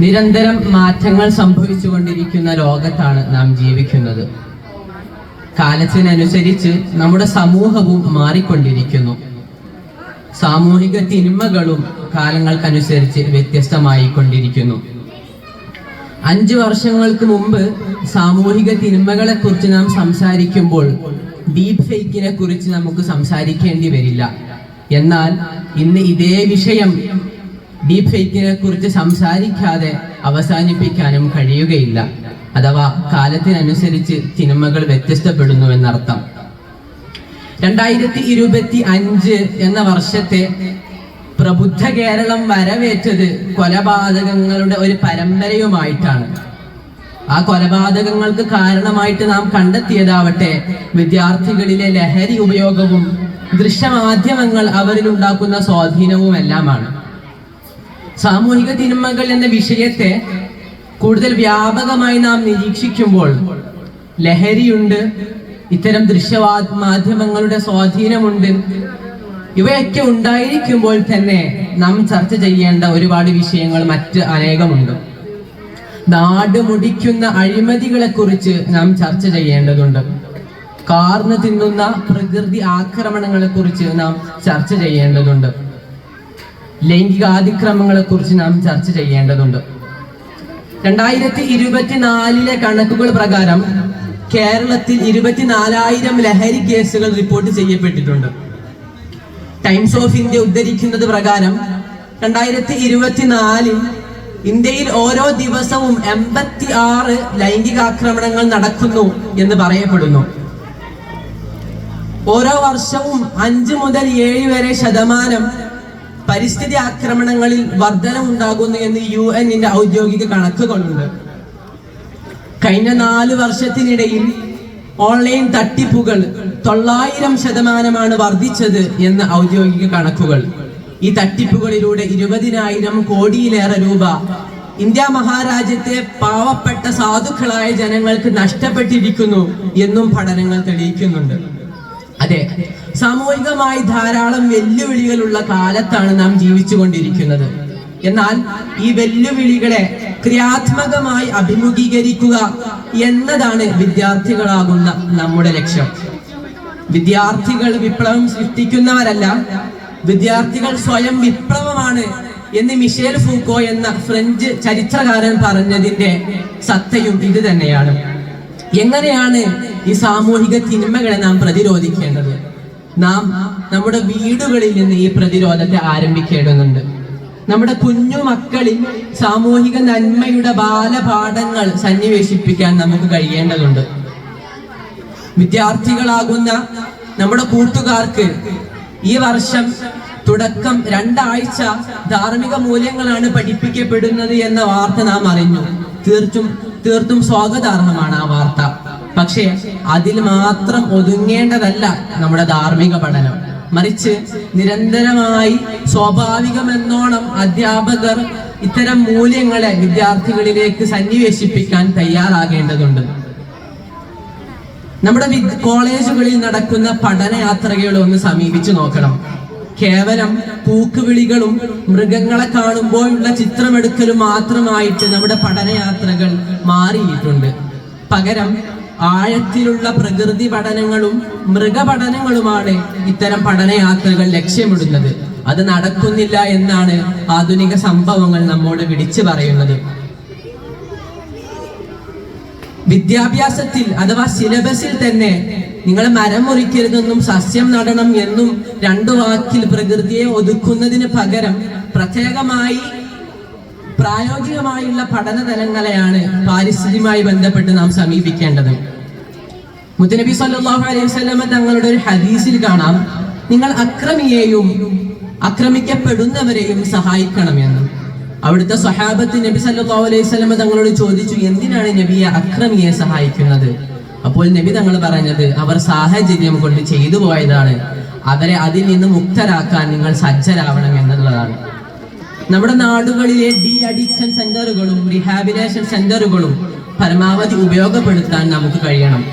നിരന്തരം മാറ്റങ്ങൾ സംഭവിച്ചുകൊണ്ടിരിക്കുന്ന ലോകത്താണ് നാം ജീവിക്കുന്നത്. കാലത്തിനനുസരിച്ച് നമ്മുടെ സമൂഹവും മാറിക്കൊണ്ടിരിക്കുന്നു. സാമൂഹിക തിന്മകളും കാലങ്ങൾക്കനുസരിച്ച് വ്യത്യസ്തമായി കൊണ്ടിരിക്കുന്നു അഞ്ചു വർഷങ്ങൾക്ക് മുമ്പ് സാമൂഹിക തിന്മകളെ കുറിച്ച് നാം സംസാരിക്കുമ്പോൾ ഡീപ് ഫേക്കിനെ കുറിച്ച് നമുക്ക് സംസാരിക്കേണ്ടി വരില്ല. എന്നാൽ ഇന്ന് ഇതേ വിഷയം ഡീപ് ഫേക്കിനെ കുറിച്ച് സംസാരിക്കാതെ അവസാനിപ്പിക്കാനും കഴിയുകയില്ല. അഥവാ കാലത്തിനനുസരിച്ച് സിനിമകൾ വ്യത്യസ്തപ്പെടുന്നു എന്നർത്ഥം രണ്ടായിരത്തി ഇരുപത്തി അഞ്ച് എന്ന വർഷത്തെ പ്രബുദ്ധ കേരളം വരവേറ്റത് കൊലപാതകങ്ങളുടെ ഒരു പരമ്പരയുമായിട്ടാണ്. ആ കൊലപാതകങ്ങൾക്ക് കാരണമായിട്ട് നാം കണ്ടെത്തിയതാവട്ടെ വിദ്യാർത്ഥികളിലെ ലഹരി ഉപയോഗവും ദൃശ്യമാധ്യമങ്ങൾ അവരിൽ ഉണ്ടാക്കുന്ന സ്വാധീനവും എല്ലാമാണ് സാമൂഹിക തിന്മകൾ എന്ന വിഷയത്തെ കൂടുതൽ വ്യാപകമായി നാം നിരീക്ഷിക്കുമ്പോൾ ലഹരിയുണ്ട് ഇത്തരം ദൃശ്യവാ മാധ്യമങ്ങളുടെ സ്വാധീനമുണ്ട്. ഇവയൊക്കെ ഉണ്ടായിരിക്കുമ്പോൾ തന്നെ നാം ചർച്ച ചെയ്യേണ്ട ഒരുപാട് വിഷയങ്ങൾ മറ്റ് അനേകമുണ്ട്. നാട് മുടിക്കുന്ന അഴിമതികളെ കുറിച്ച് നാം ചർച്ച ചെയ്യേണ്ടതുണ്ട്. കാർന്ന് തിന്നുന്ന പ്രകൃതി ആക്രമണങ്ങളെ കുറിച്ച് നാം ചർച്ച ചെയ്യേണ്ടതുണ്ട്. ലൈംഗികാതിക്രമങ്ങളെ കുറിച്ച് നാം ചർച്ച ചെയ്യേണ്ടതുണ്ട്. രണ്ടായിരത്തി ഇരുപത്തിനാലിലെ കണക്കുകൾ പ്രകാരം കേരളത്തിൽ ഇരുപത്തിനാലായിരം ലഹരി കേസുകൾ റിപ്പോർട്ട് ചെയ്യപ്പെട്ടിട്ടുണ്ട്. ടൈംസ് ഓഫ് ഇന്ത്യ ഉദ്ധരിക്കുന്നത് പ്രകാരം രണ്ടായിരത്തി ഇരുപത്തിനാലിൽ ഇന്ത്യയിൽ ഓരോ ദിവസവും എൺപത്തി ആറ് ലൈംഗികാക്രമണങ്ങൾ നടക്കുന്നു എന്ന് പറയപ്പെടുന്നു. ഓരോ വർഷവും അഞ്ച് മുതൽ ഏഴ് വരെ ശതമാനം പരിസ്ഥിതി ആക്രമണങ്ങളിൽ വർധന ഉണ്ടാകുന്നു എന്ന് യു എന്നിന്റെ ഔദ്യോഗിക കണക്കുകളുണ്ട് കഴിഞ്ഞ നാല് വർഷത്തിനിടയിൽ ഓൺലൈൻ തട്ടിപ്പുകൾ തൊള്ളായിരം ശതമാനമാണ് വർദ്ധിച്ചത് എന്ന് ഔദ്യോഗിക കണക്കുകൾ. ഈ തട്ടിപ്പുകളിലൂടെ ഇരുപതിനായിരം കോടിയിലേറെ രൂപ ഇന്ത്യ മഹാരാജ്യത്തെ പാവപ്പെട്ട സാധുക്കളായ ജനങ്ങൾക്ക് നഷ്ടപ്പെട്ടിരിക്കുന്നു എന്നും പഠനങ്ങൾ തെളിയിക്കുന്നുണ്ട്. അതെ സാമൂഹികമായി ധാരാളം വെല്ലുവിളികളുള്ള കാലത്താണ് നാം ജീവിച്ചുകൊണ്ടിരിക്കുന്നത്. എന്നാൽ ഈ വെല്ലുവിളികളെ ക്രിയാത്മകമായി അഭിമുഖീകരിക്കുക എന്നതാണ് വിദ്യാർത്ഥികളാകുന്ന നമ്മുടെ ലക്ഷ്യം. വിദ്യാർത്ഥികൾ വിപ്ലവം സൃഷ്ടിക്കുന്നവരല്ല വിദ്യാർത്ഥികൾ സ്വയം വിപ്ലവമാണ് എന്ന് മിഷേൽ ഫൂക്കോ എന്ന ഫ്രഞ്ച് ചരിത്രകാരൻ പറഞ്ഞതിന്റെ സത്തയും ഇത് തന്നെയാണ്. എങ്ങനെയാണ് ഈ സാമൂഹിക തിന്മകളെ നാം പ്രതിരോധിക്കേണ്ടത്? നാം നമ്മുടെ വീടുകളിൽ നിന്ന് ഈ പ്രതിരോധത്തെ ആരംഭിക്കേണ്ടതുണ്ട്. നമ്മുടെ കുഞ്ഞു മക്കളിൽ സാമൂഹിക നന്മയുടെ ബാലപാഠങ്ങൾ സന്നിവേശിപ്പിക്കാൻ നമുക്ക് കഴിയേണ്ടതുണ്ട്. വിദ്യാർത്ഥികളാകുന്ന നമ്മുടെ കൂട്ടുകാർക്ക് ഈ വർഷം തുടക്കം രണ്ടാഴ്ച ധാർമ്മിക മൂല്യങ്ങളാണ് പഠിപ്പിക്കപ്പെടുന്നത് എന്ന വാർത്ത നാം അറിഞ്ഞു. തീർച്ചും തീർത്തും സ്വാഗതാർഹമാണ് ആ വാർത്ത. പക്ഷേ അതിൽ മാത്രം ഒതുങ്ങേണ്ടതല്ല നമ്മുടെ ധാർമ്മിക പഠനം. മറിച്ച് നിരന്തരമായി സ്വാഭാവികമെന്നോണം അധ്യാപകർ ഇത്തരം മൂല്യങ്ങളെ വിദ്യാർത്ഥികളിലേക്ക് സന്നിവേശിപ്പിക്കാൻ തയ്യാറാകേണ്ടതുണ്ട്. നമ്മുടെ കോളേജുകളിൽ നടക്കുന്ന പഠനയാത്രകളെ ഒന്ന് സമീപിച്ചു നോക്കണം. കേവലം പൂക്കുവിളികളും മൃഗങ്ങളെ കാണുമ്പോഴുള്ള ചിത്രമെടുക്കലും മാത്രമായിട്ട് നമ്മുടെ പഠനയാത്രകൾ മാറിയിട്ടുണ്ട്. പകരം ആഴത്തിലുള്ള പ്രകൃതി പഠനങ്ങളും മൃഗപഠനങ്ങളുമാണ് ഇത്തരം പഠനയാത്രകൾ ലക്ഷ്യമിടുന്നത്. അത് നടക്കുന്നില്ല എന്നാണ് ആധുനിക സംഭവങ്ങൾ നമ്മോട് വിളിച്ചു പറയുന്നത്. വിദ്യാഭ്യാസത്തിൽ അഥവാ സിലബസിൽ തന്നെ നിങ്ങൾ മരം മുറിക്കരുതെന്നും സസ്യം നടണം എന്നും രണ്ടു വാക്കിൽ പ്രകൃതിയെ ഒതുക്കുന്നതിന് പകരം പ്രത്യേകമായി പ്രായോഗികമായുള്ള പഠന തലങ്ങളെയാണ് പാരിസ്ഥിതിയുമായി ബന്ധപ്പെട്ട് നാം സമീപിക്കേണ്ടത്. മുത്തനബി സല്ലാഹു അലൈഹി വസല്ലമ തങ്ങളുടെ ഒരു ഹദീസിൽ കാണാം നിങ്ങൾ അക്രമിയെയും അക്രമിക്കപ്പെടുന്നവരെയും സഹായിക്കണമെന്ന്. അവിടുത്തെ സ്വഹാബത്ത് നബി സല്ലല്ലാഹു അലൈഹി വസല്ലമ തങ്ങളോട് ചോദിച്ചു എന്തിനാണ് നബിയെ അക്രമിയെ സഹായിക്കുന്നത്? അപ്പോൾ നബി തങ്ങൾ പറഞ്ഞത് അവർ സാഹചര്യം കൊണ്ട് ചെയ്തു പോയതാണ്. അവരെ അതിൽ നിന്ന് മുക്തരാക്കാൻ നിങ്ങൾ സജ്ജരാവണം എന്നുള്ളതാണ്. നമ്മുടെ നാടുകളിലെ ഡി അഡിക്ഷൻ സെന്ററുകളും റിഹാബിലേഷൻ സെന്ററുകളും പരമാവധി ഉപയോഗപ്പെടുത്താൻ നമുക്ക് കഴിയണം.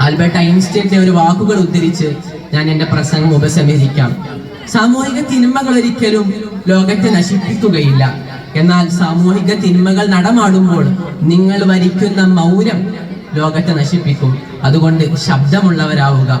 ആൽബർട്ട് ഐൻസ്റ്റൈന്റെ ഒരു വാക്കുകൾ ഉദ്ധരിച്ച് ഞാൻ എന്റെ പ്രസംഗം ഉപസംഹരിക്കാം. സാമൂഹിക തിന്മകൾ ഒരിക്കലും ലോകത്തെ നശിപ്പിക്കുകയില്ല. എന്നാൽ സാമൂഹിക തിന്മകൾ നടമാടുമ്പോൾ നിങ്ങൾ വരിക്കുന്ന മൗനം ലോകത്തെ നശിപ്പിക്കും. അതുകൊണ്ട് ശബ്ദമുള്ളവരാവുക.